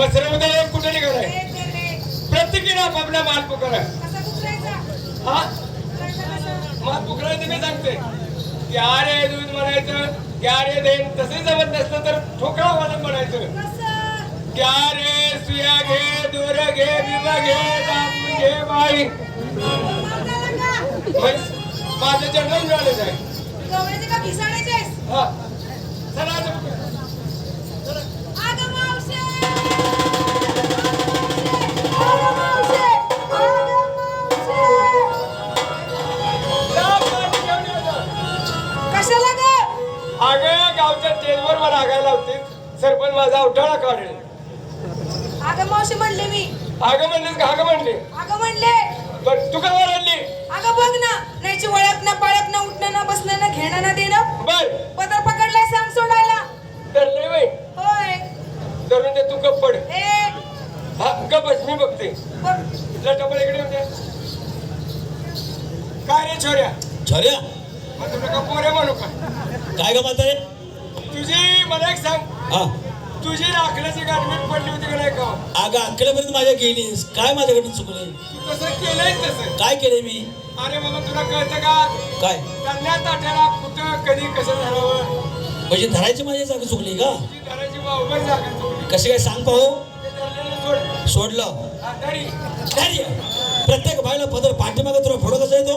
मग सर्व उद्या कुठे निघालाय रे. प्रत्येकीने आपापला माल पुकारा कसा कुत्रायचा? हा? माल पुकरायचं मी सांगते की अरे दूध म्हणायचं की अरे देन तसंही जमत नसलं तर ठोकळा वाला म्हणायचं? की अरे सुया घे दोर घे बिबा घे दाबून घे बाई माझं जनरल मिळालेलं आहे? हा चला हागायला होते. सरपंच माझा अवठाळा काढेल. अगं मावशी म्हणले मी. अगं म्हणलीस का? अगं म्हणली. अगं म्हणले. पण तू का ओरडली अगं बघ ना नाहीची वळख ना पाळख ना उठणं ना बसणं ना घेणं ना देणं. बर. पदर पकडलाय सांग सोडायला. तर लय बाई. होय. धरून ते तू गप्प पड. ए. हा गप बस मी बघते. बघ. लटपड इकडे होते काय रे छोऱ्या? छोऱ्या? मग तुला का पोरे म्हणू का? काय ग म्हातारे मला एक सांग. तुझी गाठमीट पडली होती का नाही का? अगं माझ्या गेलीस काय माझ्याकडून चुकले तू तसं केलंय तसं. काय केले मी? अरे बाबा तुला कळतं का? काय? त्यांना ताट्याला कुठं कधी कसं झालं म्हणजे धरायची माझ्या जागा चुकली का? धरायची वावभर जागा चुकली. कशी काय सांग पाहू? सोडलं? प्रत्येक बाईला पदर पाठीमागे तुला फोडो कसा येतो?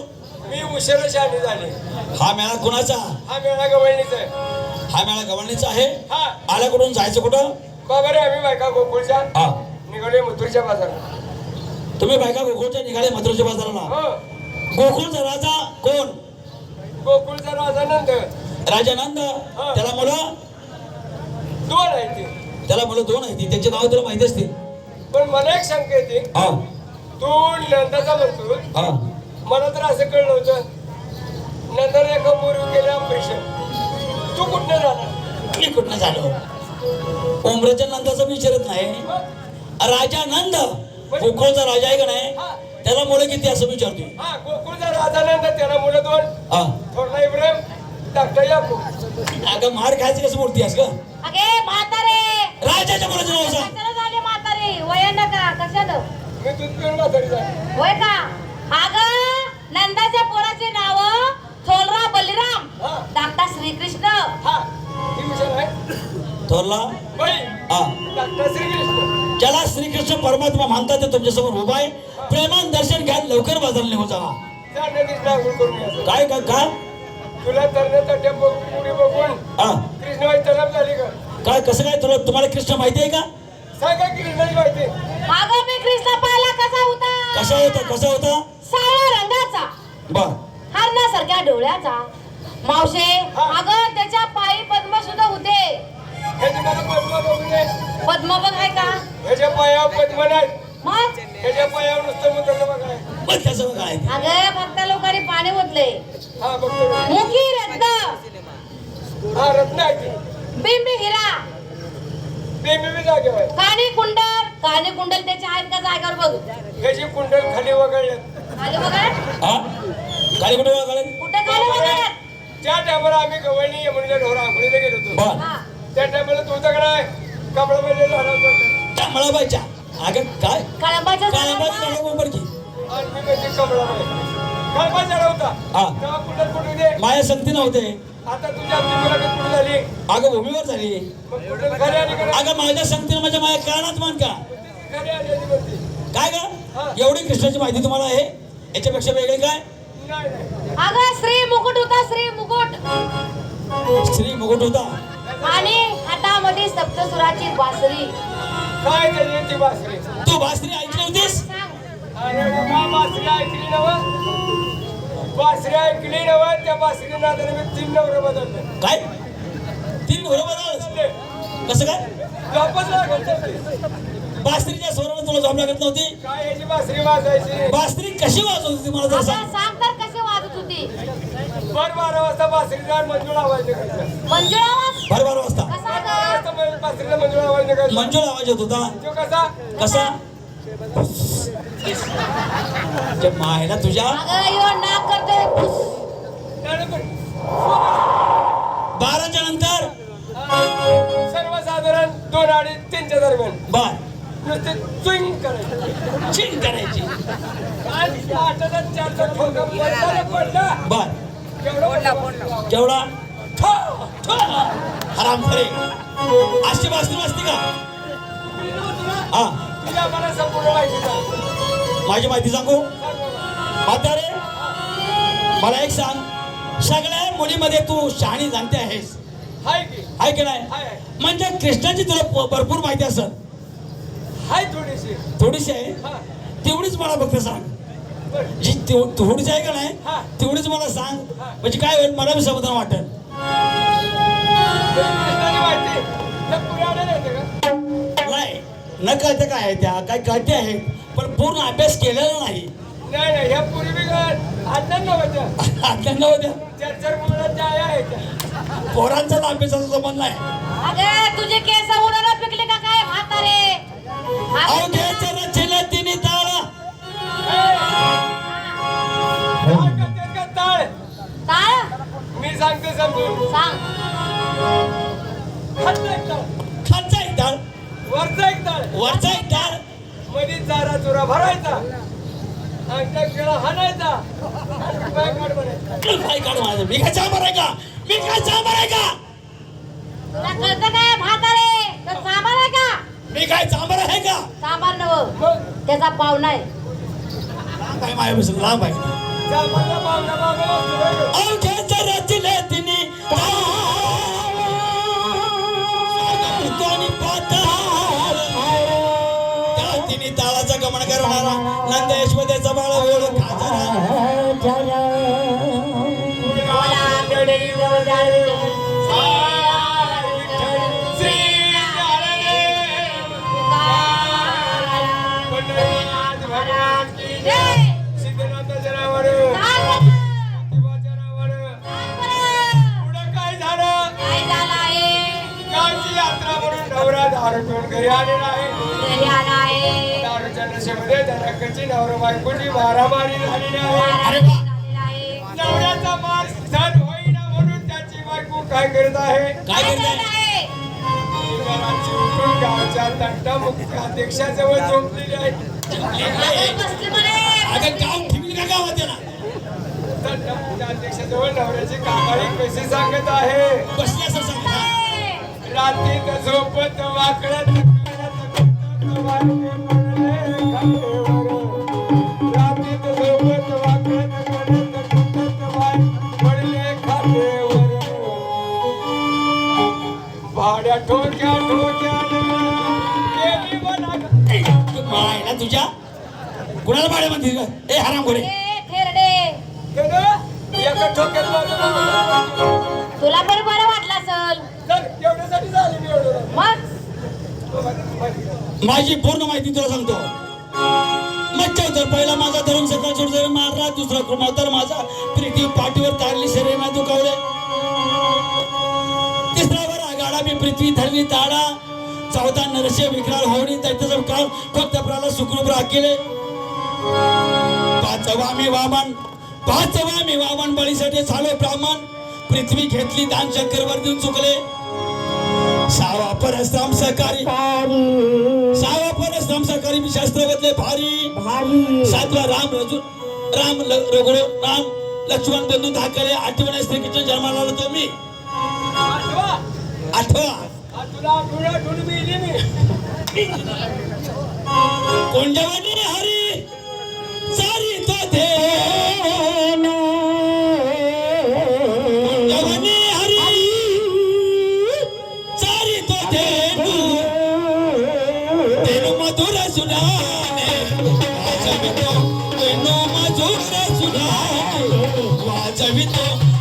मी उशिरा शाली झाली. हा मेळा कुणाचा? हा मेळा गवळणीचा हा मेळा गव्हाणीचा आहे. हा. आला कुठून जायचं कुठं? बाबा रे आम्ही बायका गोकुळच्या हा. निघाले मथुरच्या बाजारात तुम्ही बायका गोकुळच्या निघाले मथुरच्या बाजाराला? हो. गोकुळचा राजा कोण? गोकुळचा राजा नंद. राजा नंद? त्याला मुलं? दोन आहे ते. त्याला मुलं दोन आहेत. त्यांचे नाव तुला माहिती असतील. पण मला एक शंका येते. हा. तू नंदाचा म्हणतो. हा. मला तर असं कळलं होतं. नंतर एका पूर्वी गेले ऑपरेशन. तू कुठनं झाला? मी कुठनं झालो? उमराच्या नंदाचा विचारत नाही. राजा नंद गोकुळचा राजा आहे का नाही? त्याला मुलं किती असं विचारतोय? हा गोकुळचा राजा नंद त्याला मुलं दोन. हा. इब्राहिम डॉक्टर अगं मार खायची कसं मूर्ती आहेस का अगे म्हातारे! राजाच्या मुलाचं नाव सांग. झाले म्हातारे? वय नका कशाला मी दूध पिऊन म्हातारी झाली? होय का? अग नंदाच्या पोराचे नाव थोलराव बलिराम थोरला. हा. ज्याला श्रीकृष्ण परमात्मा मानतात ते तुमच्यासमोर उभा आहे. प्रेमान दर्शन घ्या लवकर बाजारला निघून जावा काय का का तुला तरण्याच्या पुढे बघून हा. कृष्णाबाई तलब झाली का? काय कसं काय तुला तुम्हाला कृष्ण माहिती आहे का? सांगा कृष्णाची माहिती. अग मी कृष्ण पाहिला कसा होता? कसा होता कसा होता? सावळ्या रंगाचा. बर. हरणासारख्या डोळ्याचा. मावशे अग त्याच्या पायी पद्म सुद्धा होते. मग? पायावर नुसतं बघाय पण त्याचं काय ते? अग फक्त लोकांनी पाणी ओतले हा बघतो मी. मुखी रत्न. हा रत्न आहे ती. बिंबी हिरा. बेबी बी जागेवर आहे. काणी कुंडल. काणी कुंडल त्याचे आहेत का जागेवर बघ? ह्याची कुंडल खाली वगळल्यात. खाली बघा हा? काय कुठे बघा कुठं खाली बघा त्या टायमाला आम्ही गवळणी यमुनीच्या ढोरा आंघोळीला गेलो होतो. बर हा. त्या टायमाला तू दगड आहे. कपडा पहिले लढवतो त्या मळाबाईच्या अगं काय? कळंबाच्या काळाबाई झाडाला. काळा बरोबर की म्हणजे हा. माया संगती नव्हते. आता तुझ्या आमची मुलाखत कुठे झाली? अगं भूमीवर झाली. मग कुंडल खाली आली का नाही? अगं माझ्या संगतीनं माझ्या माया कानात मान का? खाली आली आली म्हणते काय हा. ग एवढी कृष्णाची माहिती तुम्हाला आहे? याच्यापेक्षा वेगळी काय? नाही नाही. अगं श्री मुकुट होता श्री मुकुट. स्त्री मुकुट होता. आणि हातामध्ये सप्तसुराची बासरी काय त्याची ती बासरी? तू भासरी ऐकली होतीस? अरे बाबा बासरी ऐकली नव बासरी ऐकली नव त्या बासरी नादाने मी तीन नवरे बदलले. काय? तीन बदल बदलले. कसं काय? झोपच लागत. बासरीच्या स्वरानं तुला झोप लागत नव्हती? काय याची बासरी वाजायची? बासरी कशी वाजवत होती मला जरा सांग सांग तर कशी वाजत होती भर बारा वाजता बासरी जाऊन मंजूळ आवाज निघायचा मंजुळा आवाज? बारा बारा वाजता. कसा ग बासरीला मंजूळ आवाज निघायचा मंजूळ आवाज येत होता. तो कसा? कसा? त्या मायला तुझ्या अगं यो नाक करतोय. फुस. त्याने पण बाराच्या नंतर सर्वसाधारण दोन अडीच तीनच्या दरम्यान. बर नुसते चुईंग करायचं. चिंग करायची. आणि हाताला चारचा ठोका पडला रे पडला. बर ठो. हराम खरे. अशी वाजती वाजती का? हा. माझी माहिती सांगू. म्हातारे मला एक सांग. सगळ्या मुलीमध्ये तू शहाणी जाणते आहेस. हाय की? नाही. म्हणजे कृष्णाची तुला भरपूर माहिती असत हाय थोडीशी. थोडीशी आहे? हा. तेवढीच मला फक्त सांग. जी तेव- थोडीच आहे का नाही हा. तेवढीच मला सांग. म्हणजे काय होईल? मला बी समाधान वाटेल पुराणे नाही का नाही न कळते काय आहे त्या काय कळते आहे. पण पूर्ण अभ्यास केलेला नाही. अज्ञान होत्या. पोरांचा तर अभ्यासाचा संबंध नाही. अगे तुझे केस उडाला पिकले का काय? म्हातारे. काढ माझं मी काय चांबर आहे का मी काय चांबर आहे का तुला कळतं काय म्हातारे तर सामान आहे का मी काय चांबर आहे का सामान नव मग त्याचा पाहुणा आहे लांब आहे माझ्यापासून लांब आहे? अवघ्याच्या रचले तिने आणि पाताळ त्या तिने ताळाचा गमन करणारा नंद दारू पिऊन घरी आलेला आहे. दारूच्या नशेमध्ये धनकची नवरा बायकोची मारामारी झालेली आहे. नवऱ्याचा मार सहन होईना म्हणून त्याची बायको काय करत आहे? काय करताय घराची उठून गावच्या तंटा मुक्ती अध्यक्षाजवळ झोपलेली आहे. अगं गाव ठेवली का गावात आहे ना तंटा मुक्ती अध्यक्षाजवळ नवऱ्याची कामाळी कशी सांगत आहे. रात्रीत झोपत वाकडत रात्रीत झोपत वाकडत पडले? भाड्या ठोक्या ठोक्यानं गेली ना तुझ्या? कुणाला भाड्या म्हणते? कुमार माझा. प्रीती पाठीवर ताडली शरीर ना दुखावले. तिसरा वर आगाडा मी पृथ्वी धरली ताडा. चौथा नरसे विक्राळ होणी त्याचं काळ फक्त प्रला सुखरूप राखले. पाचवा मी वामन. पाचवा मी वामन बळीसाठी झालो ब्राह्मण. पृथ्वी घेतली दान शंकरवर देऊन चुकले. सावा परस्ताम सहकारी सावा परस्ताम सहकारी मी शास्त्र बदले भारी. सातवा राम रजू राम रघुर राम लक्ष्मण बंधू धाकले आठवण श्रीकृष्ण जन्माला आलो तो मी. आठवा. कोंडवणी हरी सारी तो दे कोंडवणी हरी सारी तो दे तेनु मधुर सुनाने. वाजवितो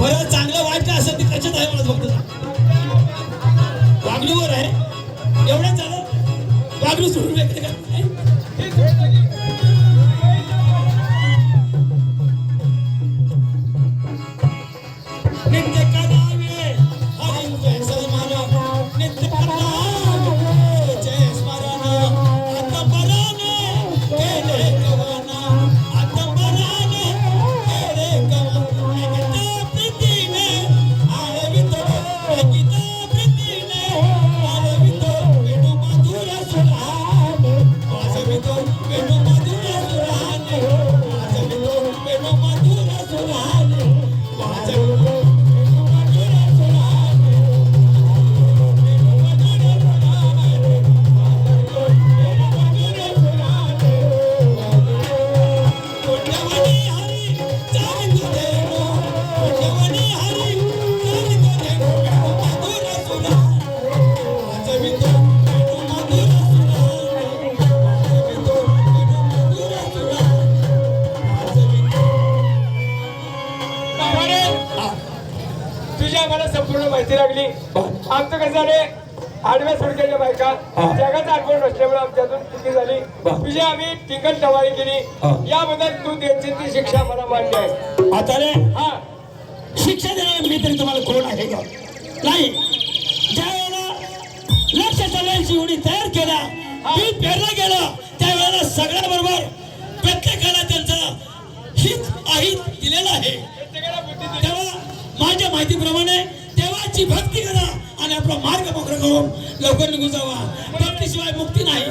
बरं. चांगलं वाईट काय असेल ते त्याच्यात आहे मला फक्त. वागणीवर आहे. एवढंच झालं वागणी सोडून व्यक्त लागली आमचं कसं झाले आडव्या सुडक्याच्या बायका. जगाचा अनुभव नसल्यामुळे आमच्यातून चुकी झाली. तुझी आम्ही टिकट टवाळी. केली याबद्दल तू द्यायची ती शिक्षा मला मान्य आहे आता रे हा शिक्षा देणारे मी तरी तुम्हाला कोण आहे का नाही ज्या वेळेला लक्ष सगळ्यांची एवढी तयार केला मी पेरलं गेलं त्यावेळेला सगळ्याबरोबर प्रत्येकाला त्यांचं हित अहित दिलेलं आहे. तेव्हा माझ्या माहितीप्रमाणे देवाची भक्ती करा आणि आपला मार्ग मोकळा करून लवकर निघून जावा. भक्तीशिवाय मुक्ती नाही.